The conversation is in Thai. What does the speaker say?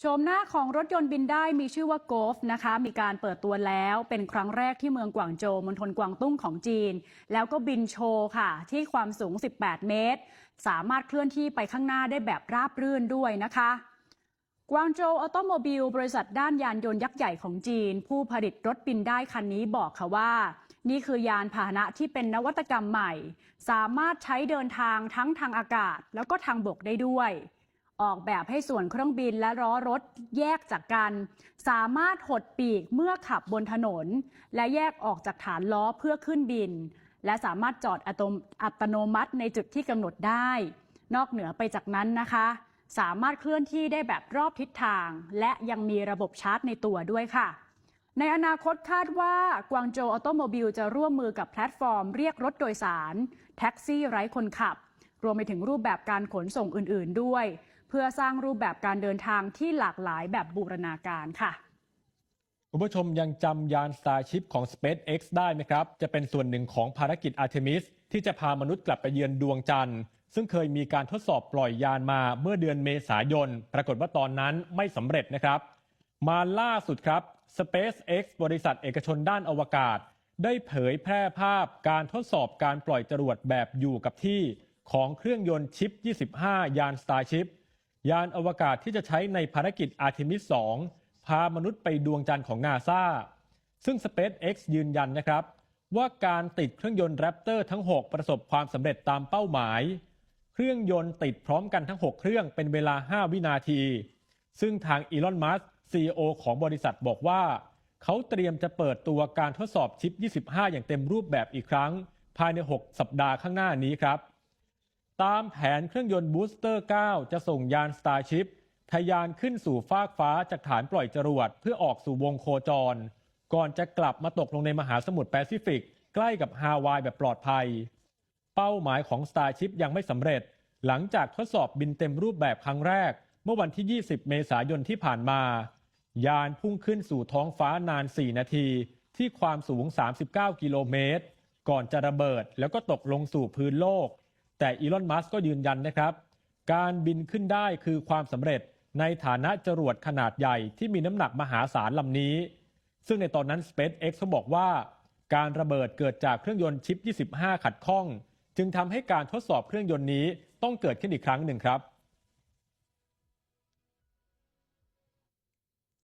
โฉมหน้าของรถยนต์บินได้มีชื่อว่า Golf นะคะ มีการเปิดตัวแล้วเป็นครั้งแรกที่เมืองกวางโจวมณฑลกวางตุ้งของจีน แล้วก็บินโชว์ค่ะ ที่ความสูง 18 เมตร สามารถเคลื่อนที่ไปข้างหน้าได้แบบราบรื่นด้วยนะคะ กวางโจวออโตโมบิล บริษัทด้านยานยนต์ยักษ์ใหญ่ของจีน ผู้ผลิตรถบินได้คันนี้บอกค่ะว่า นี่คือยานพาหนะที่เป็นนวัตกรรมใหม่ สามารถใช้เดินทางทั้งทางอากาศ แล้วก็ทางบกได้ด้วย ออกแบบให้ส่วนเครื่องบินและล้อรถแยกจากกัน สามารถหดปีกเมื่อขับบนถนน และแยกออกจากฐานล้อเพื่อขึ้นบิน และสามารถจอดอัตโนอัตโนมัติในจุดที่กำหนดได้ นอกเหนือไปจากนั้นนะคะ สามารถเคลื่อนที่ได้แบบรอบทิศทาง และยังมีระบบชาร์จในตัวด้วยค่ะ ในอนาคตคาดว่ากวางโจออโตโมบิลจะร่วมมือกับแพลตฟอร์ม เรียกรถโดยสาร แท็กซี่ไร้คนขับ รวมไปถึงรูปแบบการขนส่งอื่น ๆ ด้วย เพื่อสร้างรูปแบบการเดินทางที่หลากหลายแบบบูรณาการค่ะคุณผู้ชมยังจำยาน Starship ของ SpaceX ได้ไหมครับ จะเป็นส่วนหนึ่งของภารกิจ Artemis ที่จะพามนุษย์กลับไปเยือนดวงจันทร์ ซึ่งเคยมีการทดสอบปล่อยยานมาเมื่อเดือนเมษายน ปรากฏว่าตอนนั้นไม่สำเร็จนะครับ มาล่าสุดครับ SpaceX บริษัทเอกชนด้านอวกาศ ได้เผยแพร่ภาพการทดสอบการปล่อยจรวดแบบอยู่กับที่ ของเครื่องยนต์ชิป 25 ยาน Starship ยานอวกาศที่จะใช้ในภารกิจ Artemis 2พามนุษย์ไปดวงจันทร์ของนาซาซึ่ง SpaceX ยืนยันนะครับ ว่าการติดเครื่องยนต์ Raptor ทั้ง 6 ประสบความสำเร็จตามเป้าหมาย เครื่องยนต์ติดพร้อมกันทั้ง 6 เครื่องเป็นเวลา 5 วินาที ซึ่งทางอีลอนมัส CEO ของบริษัทบอกว่า เขาเตรียมจะเปิดตัวการทดสอบชิป 25 อย่างเต็มรูปแบบอีกครั้ง ภายใน 6 สัปดาห์ข้างหน้านี้ครับ ตามแผนเครื่องยนต์บูสเตอร์ 9 จะส่งยาน Starship ทะยานขึ้นสู่ฟากฟ้าจากฐานปล่อยจรวด เพื่อออกสู่วงโคจร ก่อนจะกลับมาตกลงในมหาสมุทรแปซิฟิก ใกล้กับฮาวายแบบปลอดภัย เป้าหมายของ Starship ยังไม่สำเร็จ หลังจากทดสอบบินเต็มรูปแบบครั้งแรก เมื่อวันที่ 20 เมษายนที่ผ่านมา ยานพุ่งขึ้นสู่ท้องฟ้านาน 4 นาที ที่ความสูง 39 กิโลเมตร ก่อนจะระเบิดแล้วก็ตกลงสู่พื้นโลก แต่อีลอนมัสก์ก็ยืนยันนะครับ การบินขึ้นได้คือความสำเร็จในฐานะจรวดขนาดใหญ่ที่มีน้ำหนักมหาศาลลำนี้ ซึ่งในตอนนั้น SpaceX เขาบอกว่า การระเบิดเกิดจากเครื่องยนต์ชิป 25 ขัดข้อง จึงทำให้การทดสอบเครื่องยนต์นี้ต้องเกิดขึ้นอีกครั้งหนึ่งครับ